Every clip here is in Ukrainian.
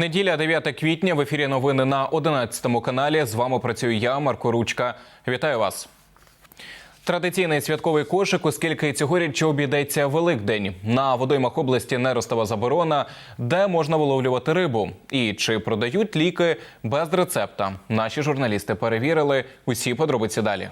Неділя 9 квітня в ефірі новини на 11 каналі. З вами працюю я, Марко Ручка. Вітаю вас. Традиційний святковий кошик, оскільки цьогоріч обійдеться Великдень. На водоймах області неростова заборона, де можна виловлювати рибу. І чи продають ліки без рецепта. Наші журналісти перевірили усі подробиці далі.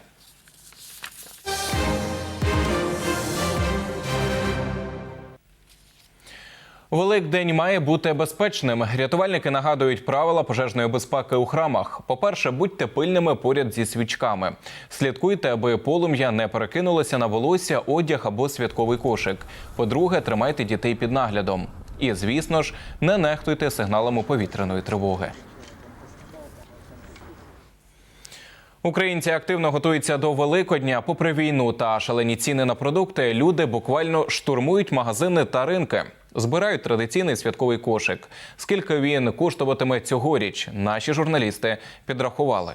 Великдень має бути безпечним. Рятувальники нагадують правила пожежної безпеки у храмах. По-перше, будьте пильними поряд зі свічками. Слідкуйте, аби полум'я не перекинулося на волосся, одяг або святковий кошик. По-друге, тримайте дітей під наглядом. І, звісно ж, не нехтуйте сигналами повітряної тривоги. Українці активно готуються до Великодня. Попри війну та шалені ціни на продукти, люди буквально штурмують магазини та ринки. Збирають традиційний святковий кошик. Скільки він коштуватиме цьогоріч, наші журналісти підрахували.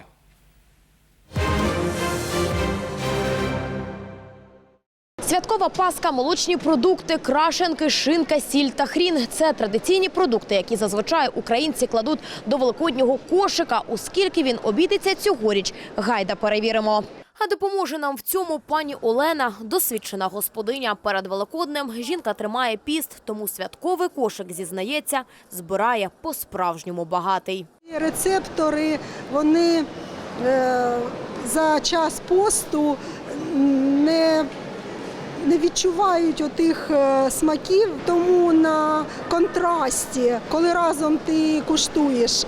Святкова паска, молочні продукти, крашенки, шинка, сіль та хрін – це традиційні продукти, які зазвичай українці кладуть до великоднього кошика. Оскільки він обійдеться цьогоріч, гайда перевіримо. А допоможе нам в цьому пані Олена, досвідчена господиня. Перед Великоднем жінка тримає піст, тому святковий кошик, зізнається, збирає по-справжньому багатий. Рецептори вони е, за час посту не, не відчувають отих е, смаків, тому на контрасті, коли разом ти куштуєш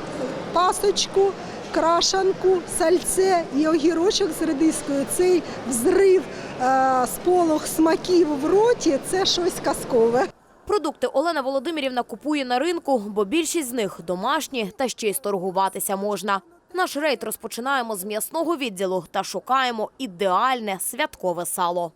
пасочку, крашанку, сальце і огірочок з редискою, цей взрив, е, сполох смаків в роті це щось казкове. Продукти Олена Володимирівна купує на ринку, бо більшість з них домашні та ще й сторгуватися можна. Наш рейд розпочинаємо з м'ясного відділу та шукаємо ідеальне святкове сало.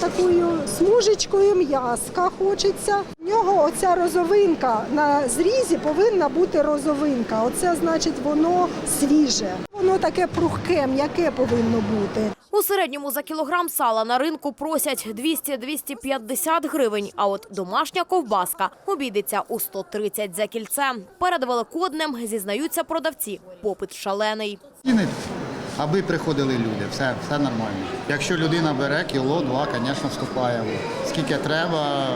Такою смужечкою м'яска хочеться. В нього оця розовинка на зрізі повинна бути розовинка. Оце значить воно свіже. Воно таке прухке, м'яке повинно бути. У середньому за кілограм сала на ринку просять 200-250 гривень, а от домашня ковбаска обійдеться у 130 за кільце. Перед Великоднем, зізнаються продавці, попит шалений. Аби приходили люди, все, все нормально. Якщо людина бере кіло, два, звісно, вступає. Скільки треба,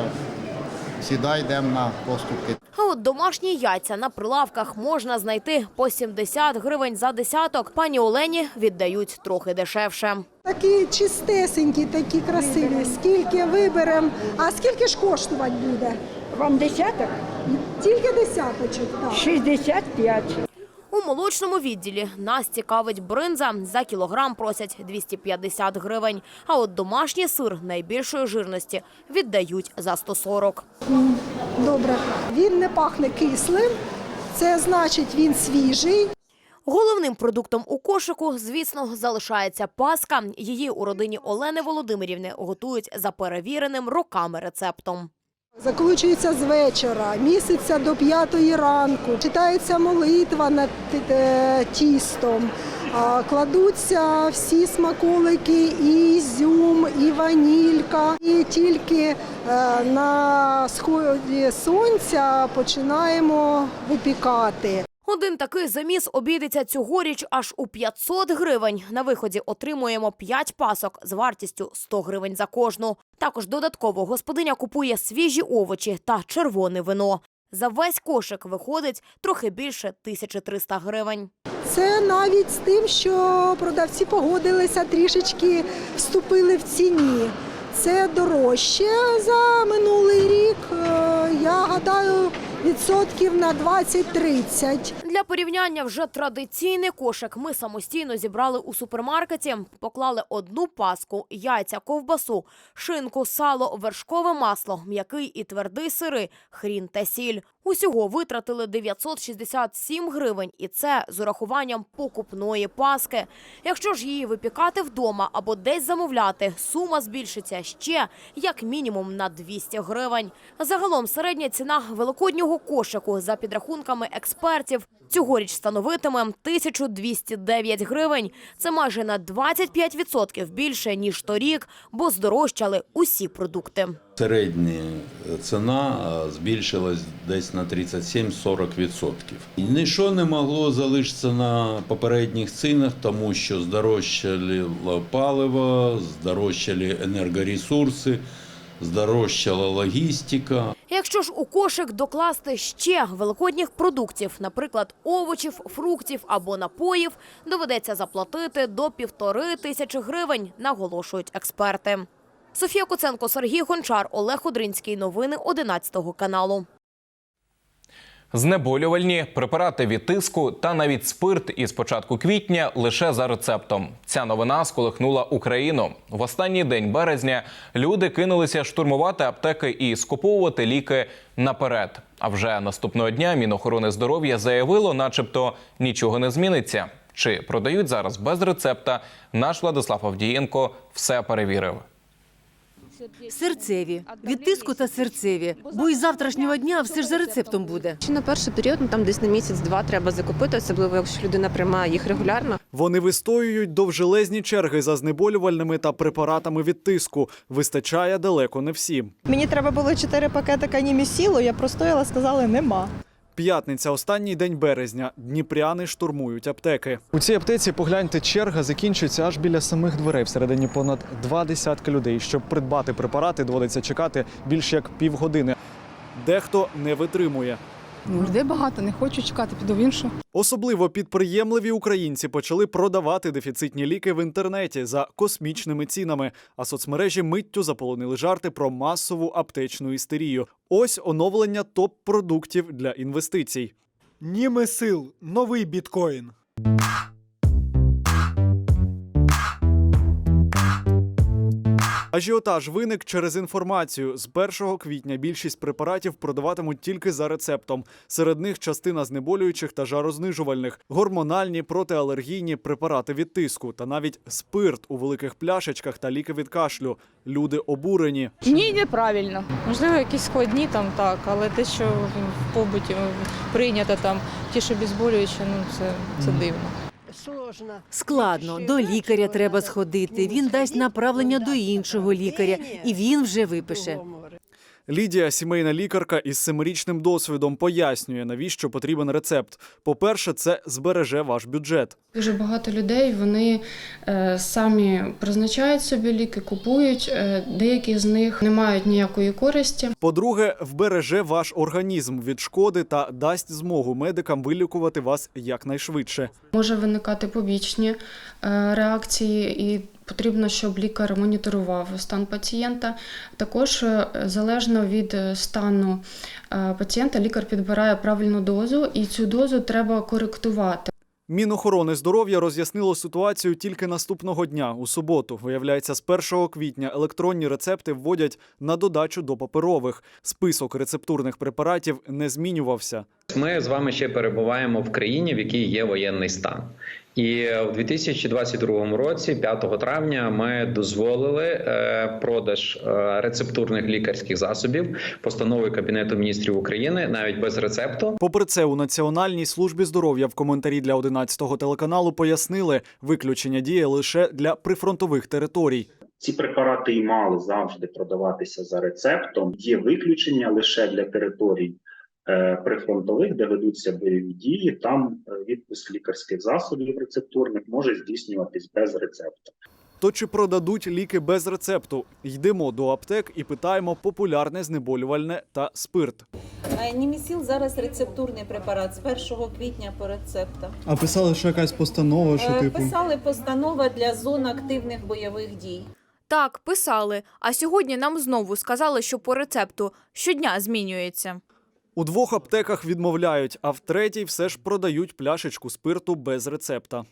сідай, йдемо на поступки. А от домашні яйця на прилавках можна знайти по 70 гривень за десяток. Пані Олені віддають трохи дешевше. Такі чистесенькі, такі красиві. Скільки виберемо, а скільки ж коштувати буде? Вам десяток? Тільки десяточок. Так. 65. У молочному відділі нас цікавить бринза. За кілограм просять 250 гривень. А от домашній сир найбільшої жирності віддають за 140. Добре. Він не пахне кислим, це значить він свіжий. Головним продуктом у кошику, звісно, залишається паска. Її у родині Олени Володимирівни готують за перевіреним роками рецептом. Закручується з вечора, місяця до п'ятої ранку, читається молитва над е, тістом, кладуться всі смаколики, і ізюм, і ванілька. І тільки е, на сході сонця починаємо випікати. Один такий заміс обійдеться цьогоріч аж у 500 гривень. На виході отримуємо 5 пасок з вартістю 100 гривень за кожну. Також додатково господиня купує свіжі овочі та червоне вино. За весь кошик виходить трохи більше 1300 гривень. Це навіть з тим, що продавці погодилися трішечки вступили в ціні. Це дорожче за минулий рік. Е, Я гадаю, відсотків на 20-30. Для порівняння вже традиційний кошик ми самостійно зібрали у супермаркеті, поклали одну паску, яйця, ковбасу, шинку, сало, вершкове масло, м'який і твердий сири, хрін та сіль. Усього витратили 967 гривень, і це з урахуванням покупної паски. Якщо ж її випікати вдома або десь замовляти, сума збільшиться ще як мінімум на 200 гривень. Загалом середня ціна великоднього кошику за підрахунками експертів Цьогоріч становитиме 1209 гривень. Це майже на 25% більше, ніж торік, бо здорожчали усі продукти. Середня ціна збільшилась десь на 37-40%. І Нічого не могло залишитися на попередніх цінах, тому що здорожчало паливо, здорожчали енергоресурси, здорожчала логістика. Якщо ж у кошик докласти ще великодніх продуктів, наприклад, овочів, фруктів або напоїв, доведеться заплатити до півтори тисячі гривень, наголошують експерти. Софія Куценко, Сергій Гончар, Олег Одринський. Новини 11 каналу. Знеболювальні препарати від тиску та навіть спирт із початку квітня лише за рецептом. Ця новина сколихнула Україну. В останній день березня люди кинулися штурмувати аптеки і скуповувати ліки наперед. А вже наступного дня Мінохорони здоров'я заявило, начебто нічого не зміниться. Чи продають зараз без рецепта? Наш Владислав Авдієнко все перевірив. Серцеві, від тиску та серцеві, бо із завтрашнього дня все ж за рецептом буде. Чи на перший період, ну там десь на місяць-два треба закупити, особливо якщо людина приймає їх регулярно. Вони вистоюють довжелезні черги за знеболювальними та препаратами від тиску. Вистачає далеко не всім. Мені треба було чотири пакетика німісілу, я простояла, сказали нема. П'ятниця, останній день березня. Дніпряни штурмують аптеки. У цій аптеці погляньте, черга закінчується аж біля самих дверей. Всередині понад два десятки людей. Щоб придбати препарати, доводиться чекати більше як півгодини. Дехто не витримує. Ну, людей багато, не хочу чекати, піду в іншу. Особливо підприємливі українці почали продавати дефіцитні ліки в інтернеті за космічними цінами, а соцмережі миттю заполонили жарти про масову аптечну істерію. Ось оновлення топ-продуктів для інвестицій. Німи сил, новий біткоін. Ажіотаж виник через інформацію. З 1 квітня більшість препаратів продаватимуть тільки за рецептом. Серед них частина знеболюючих та жарознижувальних, гормональні, протиалергійні препарати від тиску та навіть спирт у великих пляшечках та ліки від кашлю. Люди обурені. Ні, неправильно. Можливо, якісь складні там так, але те, що в побуті прийнято там, ті, що безболюючі, ну це, це дивно. Складно, до лікаря треба сходити. Він дасть направлення до іншого лікаря, і він вже випише. Лідія, сімейна лікарка із семирічним досвідом, пояснює, навіщо потрібен рецепт. По-перше, це збереже ваш бюджет. Дуже багато людей вони е, самі призначають собі ліки, купують. Е, деякі з них не мають ніякої користі. По-друге, вбереже ваш організм від шкоди та дасть змогу медикам вилікувати вас якнайшвидше. Може виникати побічні е, реакції, і потрібно, щоб лікар моніторував стан пацієнта. Також е, залежно від е, стану е, пацієнта, лікар підбирає правильну дозу, і цю дозу треба коректувати. Мінохорони здоров'я роз'яснило ситуацію тільки наступного дня, у суботу. Виявляється, з 1 квітня електронні рецепти вводять на додачу до паперових. Список рецептурних препаратів не змінювався. Ми з вами ще перебуваємо в країні, в якій є воєнний стан. І в 2022 році, 5 травня, ми дозволили е, продаж е, рецептурних лікарських засобів постанови Кабінету міністрів України навіть без рецепту. Попри це, у Національній службі здоров'я в коментарі для 11-го телеканалу пояснили, виключення діє лише для прифронтових територій. Ці препарати і мали завжди продаватися за рецептом. Є виключення лише для територій прифронтових, де ведуться бойові дії. Там е, відпуск лікарських засобів рецептурних може здійснюватись без рецепту. То чи продадуть ліки без рецепту? Йдемо до аптек і питаємо популярне знеболювальне та спирт. Німісіл зараз рецептурний препарат з 1 квітня по рецептам. А писали, що якась постанова, Е, Писали постанова для зон активних бойових дій. Так, писали. А сьогодні нам знову сказали, що по рецепту щодня змінюється. У двох аптеках відмовляють, а в третій все ж продають пляшечку спирту без рецепта.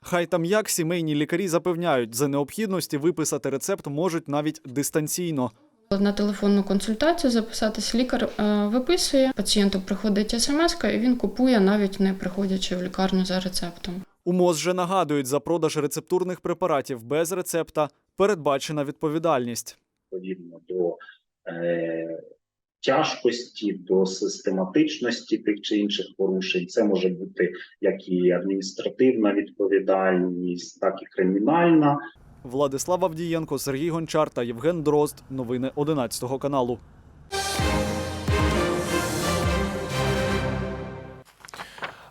Хай там як сімейні лікарі запевняють, за необхідності виписати рецепт можуть навіть дистанційно. На телефонну консультацію записатись лікар е, виписує. Пацієнту приходить смс, і він купує, навіть не приходячи в лікарню за рецептом. У МОЗ же нагадують, за продаж рецептурних препаратів без рецепта передбачена відповідальність. Відповідно до е, тяжкості, до систематичності тих чи інших порушень. Це може бути як і адміністративна відповідальність, так і кримінальна. Владислав Авдієнко, Сергій Гончар та Євген Дрозд. Новини 11 каналу.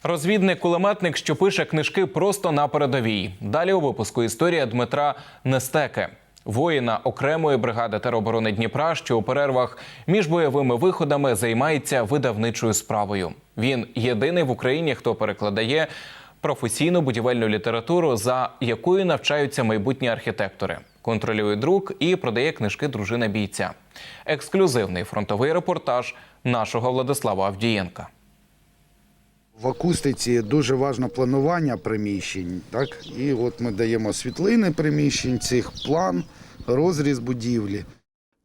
Розвідник-кулеметник, що пише книжки просто на передовій. Далі у випуску історія Дмитра Нестеки, воїна окремої бригади тероборони Дніпра, що у перервах між бойовими виходами займається видавничою справою. Він єдиний в Україні, хто перекладає професійну будівельну літературу, за якою навчаються майбутні архітектори. Контролює друк і продає книжки дружина бійця. Ексклюзивний фронтовий репортаж нашого Владислава Авдієнка. В акустиці дуже важливо планування приміщень. Так? І от ми даємо світлини приміщень, цих план, розріз будівлі.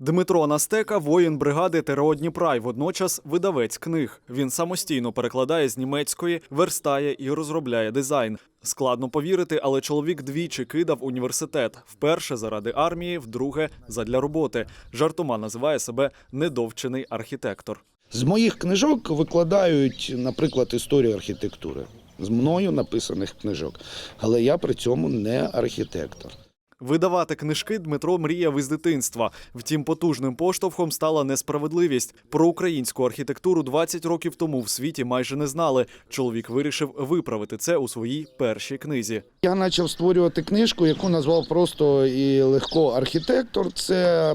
Дмитро Настека, воїн бригади ТРО Дніпра і водночас видавець книг. Він самостійно перекладає з німецької, верстає і розробляє дизайн. Складно повірити, але чоловік двічі кидав університет. Вперше заради армії, вдруге задля роботи. Жартома називає себе недовчений архітектор. З моїх книжок викладають, наприклад, історію архітектури. З мною написаних книжок. Але я при цьому не архітектор. Видавати книжки Дмитро мріяв із дитинства. Втім, потужним поштовхом стала несправедливість. Про українську архітектуру 20 років тому в світі майже не знали. Чоловік вирішив виправити це у своїй першій книзі. Я почав створювати книжку, яку назвав просто і легко архітектор. Це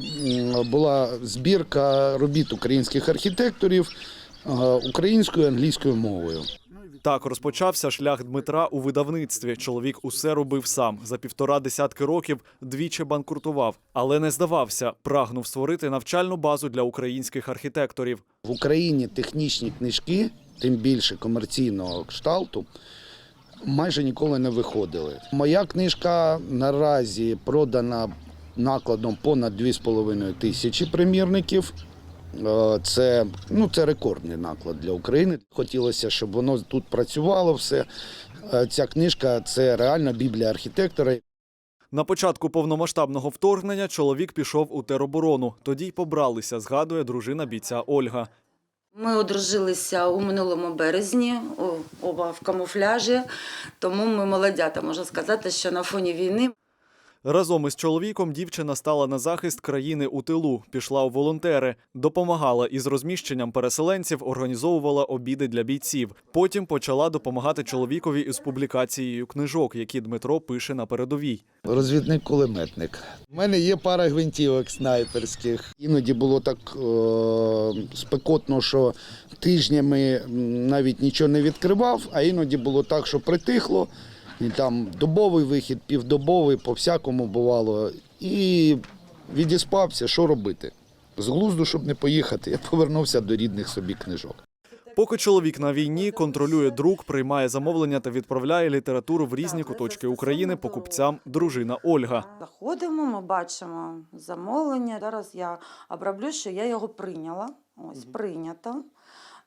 була збірка робіт українських архітекторів е, українською і англійською мовою. Так розпочався шлях Дмитра у видавництві. Чоловік усе робив сам. За півтора десятки років двічі банкрутував, але не здавався. Прагнув створити навчальну базу для українських архітекторів. В Україні технічні книжки, тим більше комерційного кшталту, майже ніколи не виходили. Моя книжка наразі продана накладом понад 2,5 тисячі примірників. Е, Це, ну, це рекордний наклад для України. Хотілося, щоб воно тут працювало все. Е, Ця книжка це реальна біблія архітектора. На початку повномасштабного вторгнення чоловік пішов у тероборону. Тоді й побралися, згадує дружина бійця Ольга. Ми одружилися у минулому березні, о- оба в камуфляжі, тому ми молодята, можна сказати, що на фоні війни Разом із чоловіком дівчина стала на захист країни у тилу, пішла у волонтери, допомагала із розміщенням переселенців, організовувала обіди для бійців. Потім почала допомагати чоловікові із публікацією книжок, які Дмитро пише на передовій. Розвідник-кулеметник. У мене є пара гвинтівок снайперських. Іноді було так е- спекотно, що тижнями навіть нічого не відкривав, а іноді було так, що притихло. І там добовий вихід, півдобовий, по всякому бувало. І відіспався, що робити. З глузду, щоб не поїхати, я повернувся до рідних собі книжок. Поки чоловік на війні контролює друк, приймає замовлення та відправляє літературу в різні куточки України покупцям дружина Ольга. заходимо, ми бачимо замовлення. Зараз я оброблю, що я його прийняла. Ось прийнято.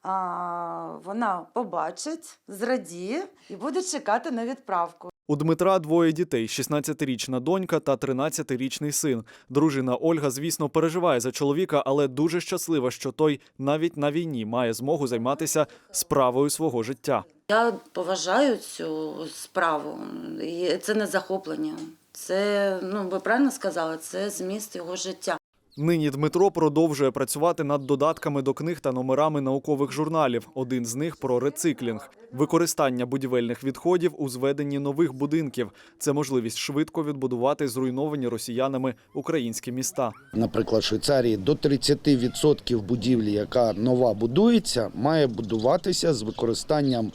А, вона побачить, зрадіє і буде чекати на відправку. У Дмитра двоє дітей: 16-річна донька та 13-річний син. Дружина Ольга, звісно, переживає за чоловіка, але дуже щаслива, що той навіть на війні має змогу займатися справою свого життя. Я поважаю цю справу. І це не захоплення. Це, ну ви правильно сказали, це зміст його життя. Нині Дмитро продовжує працювати над додатками до книг та номерами наукових журналів. Один з них про рециклінг, використання будівельних відходів у зведенні нових будинків. Це можливість швидко відбудувати зруйновані росіянами українські міста. Наприклад, Швейцарії до 30% будівлі, яка нова будується, має будуватися з використанням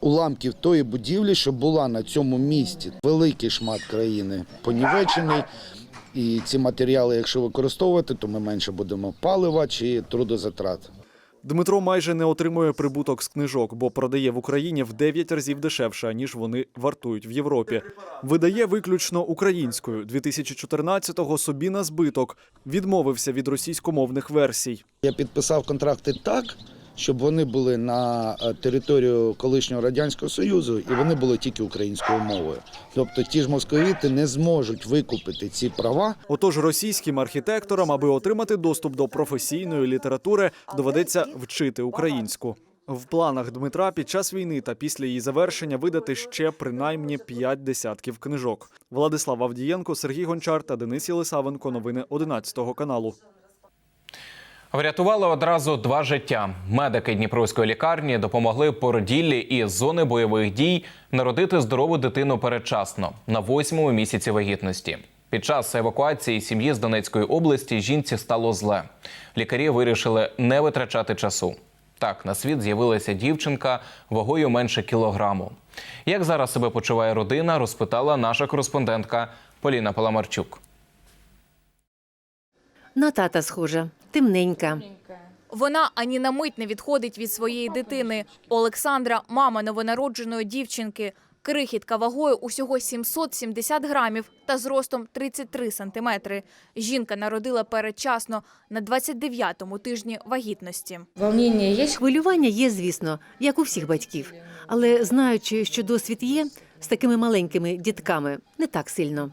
уламків тої будівлі, що була на цьому місці. Великий шмат країни понівечений. І ці матеріали, якщо використовувати, то ми менше будемо палива чи трудозатрат. Дмитро майже не отримує прибуток з книжок, бо продає в Україні в 9 разів дешевше, ніж вони вартують в Європі. Видає виключно українською. 2014-го собі на збиток відмовився від російськомовних версій. Я підписав контракти так, щоб вони були на е, територію колишнього радянського союзу і вони були тільки українською мовою. Тобто ті ж московіти не зможуть викупити ці права. Отож, російським архітекторам, аби отримати доступ до професійної літератури, доведеться вчити українську. В планах Дмитра під час війни та після її завершення видати ще принаймні п'ять десятків книжок. Владислав Авдієнко, Сергій Гончар та Денис Єлисавенко. Новини 11 каналу. Врятували одразу два життя. Медики Дніпровської лікарні допомогли породіллі із зони бойових дій народити здорову дитину передчасно на восьмому місяці вагітності. Під час евакуації сім'ї з Донецької області жінці стало зле. Лікарі вирішили не витрачати часу. Так, на світ з'явилася дівчинка вагою менше кілограму. Як зараз себе почуває родина, розпитала наша кореспондентка Поліна Паламарчук. На тата схожа, темненька. Вона ані на мить не відходить від своєї дитини. Олександра, мама новонародженої дівчинки. Крихітка вагою усього 770 грамів та зростом 33 сантиметри. Жінка народила передчасно на 29-му тижні вагітності. Волнення є? Хвилювання є, звісно, як у всіх батьків. Але знаючи, що досвід є, з такими маленькими дітками не так сильно.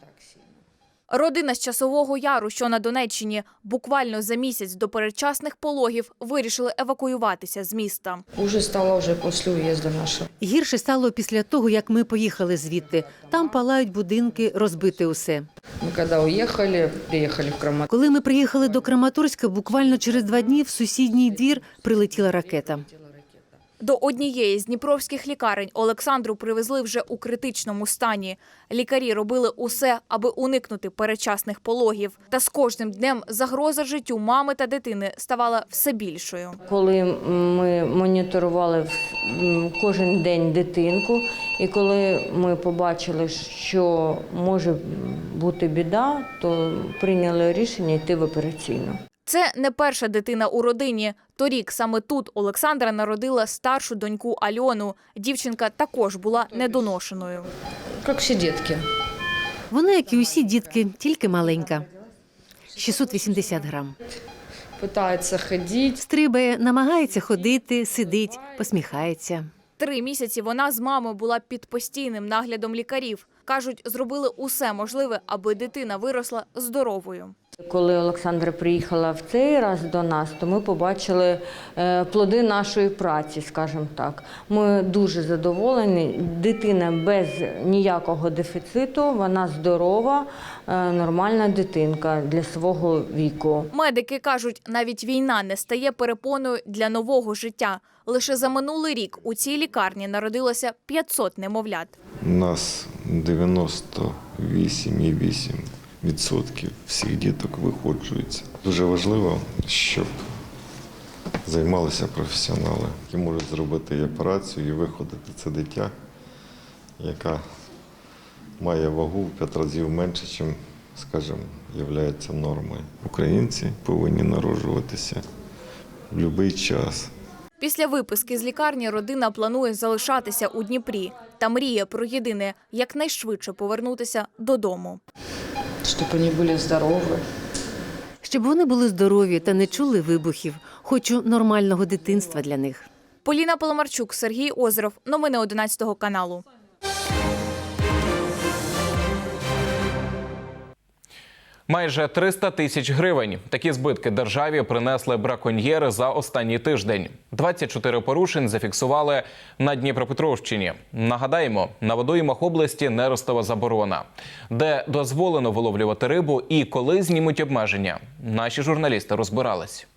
Родина з часового яру, що на Донеччині, буквально за місяць до передчасних пологів вирішили евакуюватися з міста. Уже стало вже після уїзду нашого. Гірше стало після того, як ми поїхали звідти. Там палають будинки, розбите усе. Мы когда уехали, приехали в Краматорск. Коли ми приїхали до Краматорська, буквально через два дні в сусідній двір прилетіла ракета. До однієї з дніпровських лікарень Олександру привезли вже у критичному стані. Лікарі робили усе, аби уникнути передчасних пологів. Та з кожним днем загроза життю мами та дитини ставала все більшою. Коли ми моніторували кожен день дитинку, і коли ми побачили, що може бути біда, то прийняли рішення йти в операційну. Це не перша дитина у родині. Торік саме тут Олександра народила старшу доньку Альону. Дівчинка також була недоношеною. Як всі дітки. Вона, як і усі дітки, тільки маленька. 680 грам. Питається ходити. Стрибає, намагається ходити, сидить, посміхається. Три місяці вона з мамою була під постійним наглядом лікарів. Кажуть, зробили усе можливе, аби дитина виросла здоровою. Коли Олександра приїхала в цей раз до нас, то ми побачили е, плоди нашої праці, скажімо так. Ми дуже задоволені. Дитина без ніякого дефіциту, вона здорова, е, нормальна дитинка для свого віку. Медики кажуть, навіть війна не стає перепоною для нового життя. Лише за минулий рік у цій лікарні народилося 500 немовлят. У нас 98,8% всіх діток виходжується. Дуже важливо, щоб займалися професіонали, які можуть зробити і операцію і виходити це дитя, яка має вагу в 5 разів менше, ніж, скажімо, є нормою. Українці повинні народжуватися в будь-який час. Після виписки з лікарні родина планує залишатися у Дніпрі та мріє про єдине якнайшвидше повернутися додому. Щоб вони були здорові. Щоб вони були здорові та не чули вибухів. Хочу нормального дитинства для них. Поліна Поломарчук, Сергій Озеров. Новини 11 каналу. Майже 300 тисяч гривень. Такі збитки державі принесли браконьєри за останній тиждень. 24 порушень зафіксували на Дніпропетровщині. Нагадаємо, на водоймах області неростова заборона, де дозволено виловлювати рибу і коли знімуть обмеження. Наші журналісти розбирались.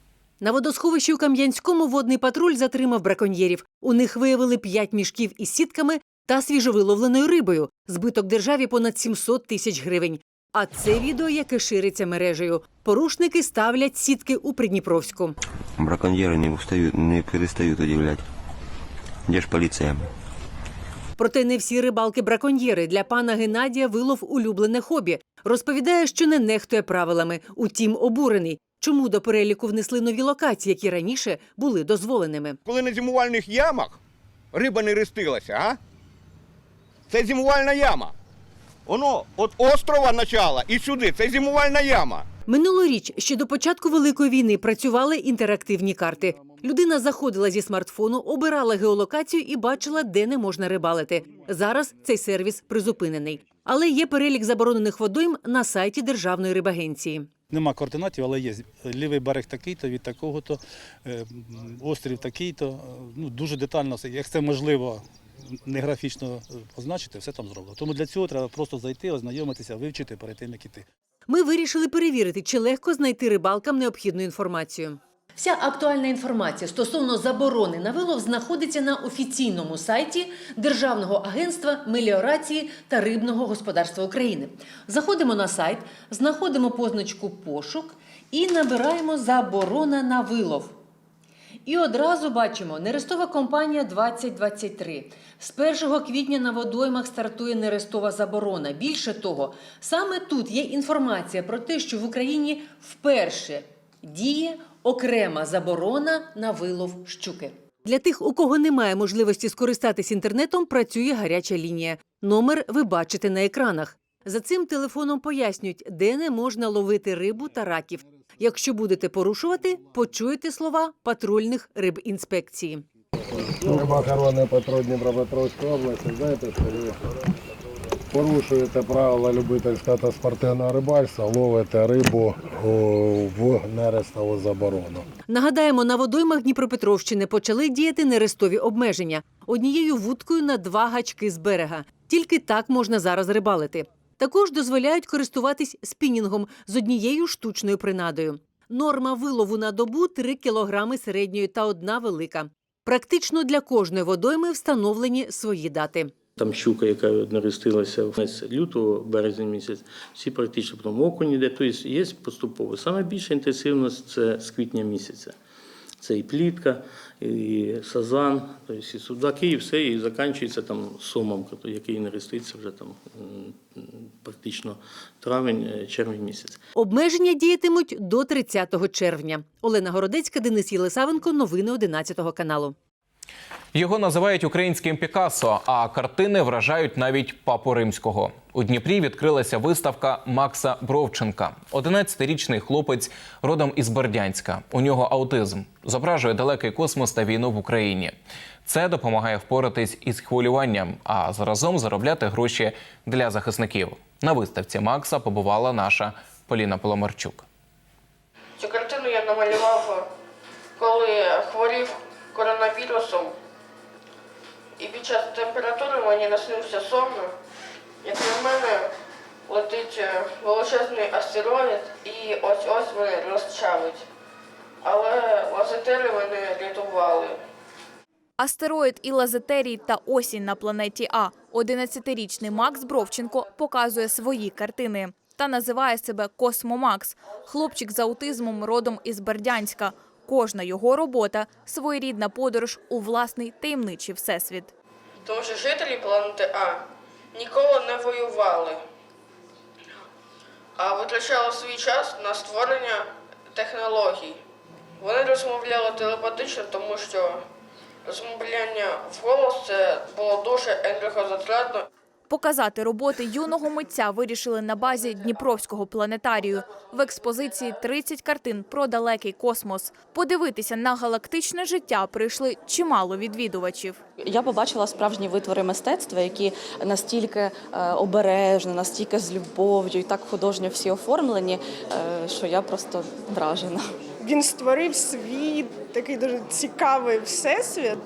На водосховищі у Кам'янському водний патруль затримав браконьєрів. У них виявили п'ять мішків із сітками та свіжовиловленою рибою. Збиток державі понад 700 тисяч гривень. А це відео, яке шириться мережею. Порушники ставлять сітки у Придніпровську. Браконьєри не устають, не перестають удивляти. Де ж поліція? Проте не всі рибалки-браконьєри. Для пана Геннадія вилов улюблене хобі. Розповідає, що не нехтує правилами. Утім, обурений. Чому до переліку внесли нові локації, які раніше були дозволеними? Коли на зимувальних ямах риба не рестилася, а? Це зимувальна яма. Воно від острова начала і сюди, це зимувальна яма. Минулоріч ще до початку великої війни працювали інтерактивні карти. Людина заходила зі смартфону, обирала геолокацію і бачила, де не можна рибалити. Зараз цей сервіс призупинений. Але є перелік заборонених водойм на сайті Державної рибагенції. Нема координатів, але є лівий берег такий-то, від такого-то, е, острів такий-то. Ну, дуже детально, все. як це можливо не графічно е, позначити, все там зроблено. Тому для цього треба просто зайти, ознайомитися, вивчити перед тим, як іти. Ми вирішили перевірити, чи легко знайти рибалкам необхідну інформацію. Вся актуальна інформація стосовно заборони на вилов знаходиться на офіційному сайті Державного агентства меліорації та рибного господарства України. Заходимо на сайт, знаходимо позначку пошук і набираємо заборона на вилов. І одразу бачимо нерестова компанія 2023. З 1 квітня на водоймах стартує нерестова заборона. Більше того, саме тут є інформація про те, що в Україні вперше діє окрема заборона на вилов щуки. Для тих, у кого немає можливості скористатись інтернетом, працює гаряча лінія. Номер ви бачите на екранах. За цим телефоном пояснюють, де не можна ловити рибу та раків. Якщо будете порушувати, почуєте слова патрульних рибінспекції. Рибоохоронний патруль Дніпропетровської області, знаєте, що ви порушуєте правила любительського та спортивного рибальства, ловите рибу в нерестову заборону. Нагадаємо, на водоймах Дніпропетровщини почали діяти нерестові обмеження однією вудкою на два гачки з берега. Тільки так можна зараз рибалити. Також дозволяють користуватись спінінгом з однією штучною принадою. Норма вилову на добу 3 кілограми середньої та одна велика. Практично для кожної водойми встановлені свої дати. Там щука, яка наростилася в лютого, березень місяць, всі практично потім окунь йде, тобто є поступово. Саме більша інтенсивність це з квітня місяця. Це і плітка, і сазан, тобто і судаки, і все, і закінчується там сомом, який нароститься вже там практично травень, е, червень місяць. Обмеження діятимуть до 30 червня. Олена Городецька, Денис Єлисавенко. Новини 11 каналу. Його називають українським Пікассо, а картини вражають навіть папу римського. У Дніпрі відкрилася виставка Макса Бровченка. 11-річний хлопець родом із Бердянська. У нього аутизм. Зображує далекий космос та війну в Україні. Це допомагає впоратись із хвилюванням, а заразом заробляти гроші для захисників. На виставці Макса побувала наша Поліна Поломарчук. Цю картину я намалював, коли хворів коронавірусом. І під час температури мені наснився сон, як на мене летить е, величезний астероїд і ось-ось мене розчавить. Але лазетери мене рятували. Астероїд і лазетерій та осінь на планеті А. 11-річний Макс Бровченко показує свої картини та називає себе Космомакс. Хлопчик з аутизмом родом із Бердянська. Кожна його робота своєрідна подорож у власний таємничий всесвіт. Тому що жителі планети А ніколи не воювали, а витрачали свій час на створення технологій. Вони розмовляли телепатично, тому що розмовляння вголос це було дуже енергозатратно Показати роботи юного митця вирішили на базі Дніпровського планетарію. В експозиції 30 картин про далекий космос. Подивитися на галактичне життя прийшли чимало відвідувачів. Я побачила справжні витвори мистецтва, які настільки е, обережно, настільки з любов'ю і так художньо всі оформлені, е, що я просто вражена. Він створив свій такий дуже цікавий всесвіт.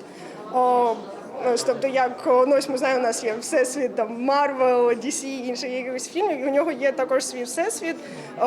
Ну, тобто, як ну, ось ми знаємо, у нас є всесвіт там Марвел, DC, інших якихось фільмів. І у нього є також свій всесвіт,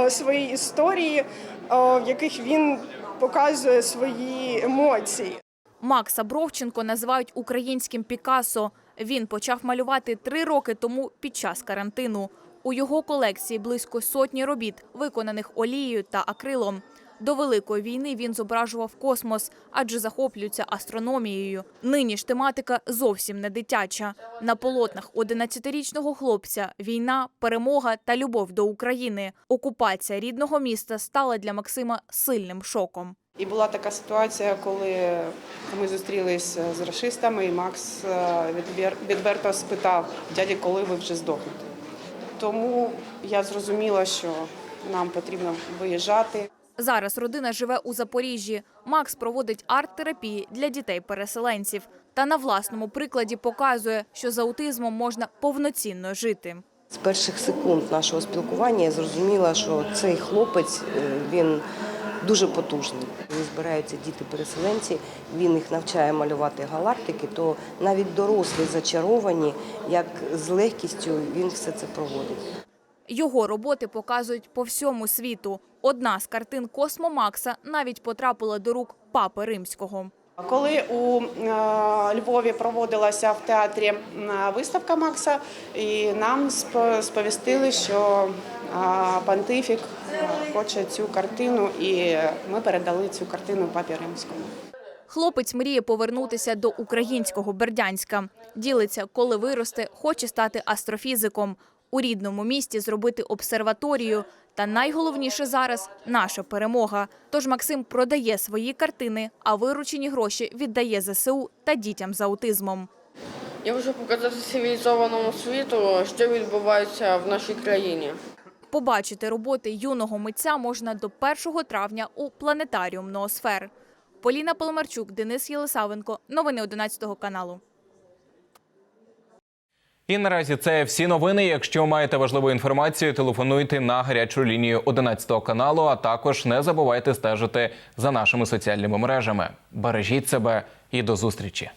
свої історії, в яких він показує свої емоції. Макса Бровченко називають українським Пікассо. Він почав малювати три роки тому під час карантину. У його колекції близько сотні робіт, виконаних олією та акрилом. До Великої війни він зображував космос, адже захоплюється астрономією. Нині ж тематика зовсім не дитяча. На полотнах 11-річного хлопця війна, перемога та любов до України. Окупація рідного міста стала для Максима сильним шоком. І була така ситуація, коли ми зустрілися з расистами, і Макс е, відверто спитав, дяді, коли ви вже здохнете. Тому я зрозуміла, що нам потрібно виїжджати. Зараз родина живе у Запоріжжі. Макс проводить арт-терапії для дітей-переселенців та на власному прикладі показує, що з аутизмом можна повноцінно жити. З перших секунд нашого спілкування я зрозуміла, що цей хлопець е, він дуже потужний. Коли збираються діти-переселенці, він їх навчає малювати галактики, то навіть дорослі зачаровані, як з легкістю він все це проводить. Його роботи показують по всьому світу. Одна з картин Космо Макса навіть потрапила до рук папи римського. Коли у е, Львові проводилася в театрі виставка Макса, і нам сп- сповістили, що е, пантифік е, хоче цю картину, і ми передали цю картину папі римському. Хлопець мріє повернутися до українського Бердянська. Ділиться, коли виросте, хоче стати астрофізиком. У рідному місті зробити обсерваторію. Та найголовніше зараз наша перемога. Тож Максим продає свої картини, а виручені гроші віддає ЗСУ та дітям з аутизмом. Я хочу показати цивілізованому світу, що відбувається в нашій країні. Побачити роботи юного митця можна до 1 травня у планетаріум Ноосфер. Поліна Поломарчук, Денис Єлисавенко. Новини 11 каналу. І наразі це всі новини. Якщо маєте важливу інформацію, телефонуйте на гарячу лінію 11 каналу. А також не забувайте стежити за нашими соціальними мережами. Бережіть себе і до зустрічі.